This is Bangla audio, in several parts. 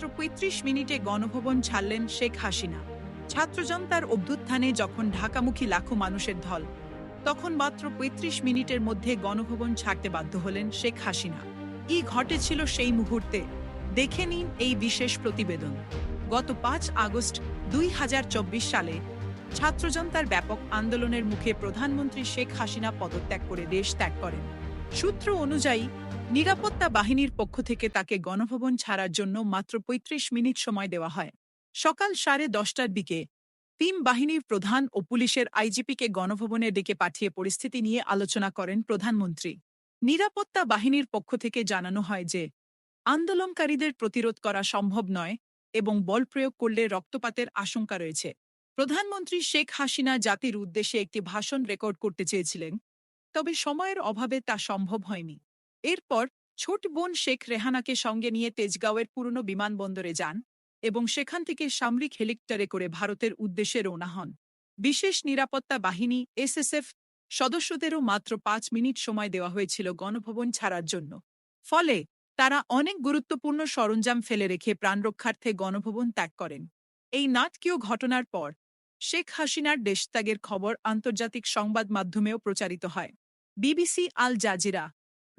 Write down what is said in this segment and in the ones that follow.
মাত্র ৩৫ মিনিটে গণভবন ছাড়লেন শেখ হাসিনা। ছাত্রজনতার অভ্যুত্থানে যখন ঢাকামুখী লাখো মানুষের ঢল, তখন মাত্র ৩৫ মিনিটের মধ্যে গণভবন ছাড়তে বাধ্য হলেন শেখ হাসিনা। কি ঘটেছিল সেই মুহূর্তে? দেখে নিন এই বিশেষ প্রতিবেদন। গত পাঁচ আগস্ট দুই হাজার চব্বিশ সালে ছাত্রজনতার ব্যাপক আন্দোলনের মুখে প্রধানমন্ত্রী শেখ হাসিনা পদত্যাগ করে দেশ ত্যাগ করেন। সূত্র অনুযায়ী, নিরাপত্তা বাহিনীর পক্ষ থেকে তাকে গণভবন ছাড়ার জন্য মাত্র ৩৫ মিনিট সময় দেওয়া হয়। সকাল সাড়ে দশটার দিকে, তিন বাহিনীর প্রধান ও পুলিশের আইজিপিকে গণভবনে ডেকে পাঠিয়ে পরিস্থিতি নিয়ে আলোচনা করেন প্রধানমন্ত্রী। নিরাপত্তা বাহিনীর পক্ষ থেকে জানানো হয় যে, আন্দোলনকারীদের প্রতিরোধ করা সম্ভব নয় এবং বল প্রয়োগ করলে রক্তপাতের আশঙ্কা রয়েছে। প্রধানমন্ত্রী শেখ হাসিনা জাতির উদ্দেশ্যে একটি ভাষণ রেকর্ড করতে চেয়েছিলেন তবে সময়ের অভাবে তা সম্ভব হয়নি। এরপর ছোট বোন শেখ রেহানাকে সঙ্গে নিয়ে তেজগাঁওয়ের পুরনো বিমানবন্দরে যান এবং সেখান থেকে সামরিক হেলিকপ্টারে করে ভারতের উদ্দেশ্যে রওনা হন। বিশেষ নিরাপত্তা বাহিনী, এসএসএফ সদস্যদেরও মাত্র পাঁচ মিনিট সময় দেওয়া হয়েছিল গণভবন ছাড়ার জন্য। ফলে তারা অনেক গুরুত্বপূর্ণ সরঞ্জাম ফেলে রেখে প্রাণরক্ষার্থে গণভবন ত্যাগ করেন। এই নাটকীয় ঘটনার পর শেখ হাসিনার দেশত্যাগের খবর আন্তর্জাতিক সংবাদ মাধ্যমেও প্রচারিত হয়। বিবিসি, আল জাজিরা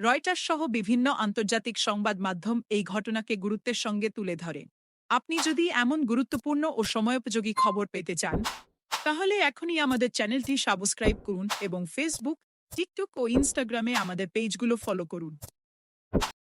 রয়টার সহ বিভিন্ন আন্তর্জাতিক সংবাদ মাধ্যম এই ঘটনাকে গুরুত্বের সঙ্গে তুলে ধরে। আপনি যদি এমন গুরুত্বপূর্ণ ও সময়োপযোগী খবর পেতে চান, তাহলে এখনই আমাদের চ্যানেলটি সাবস্ক্রাইব করুন এবং ফেসবুক টিকটক ও ইনস্টাগ্রামে আমাদের পেজগুলো ফলো করুন।